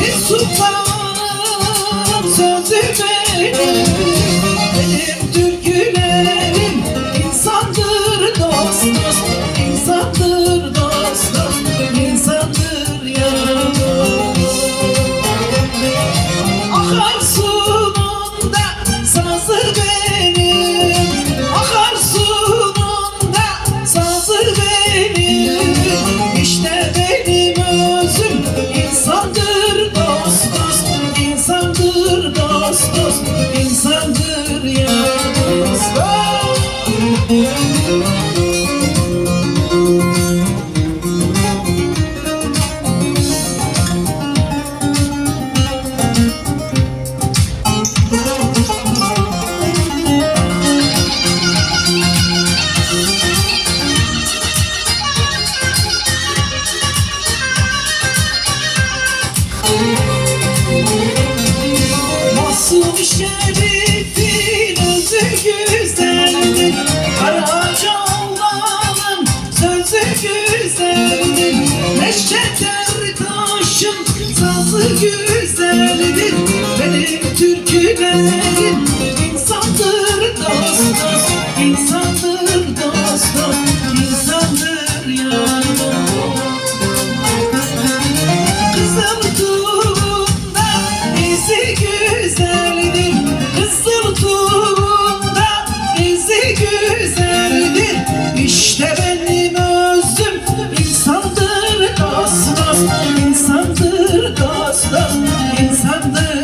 Bir sultanım sözü benim, benim Türkiye. Olsun şerifin özü güzeldir. Kara çaldanın sözü güzeldir. Neşet Ertaş'ın sazı güzeldir. Benim türkülerim Sunday.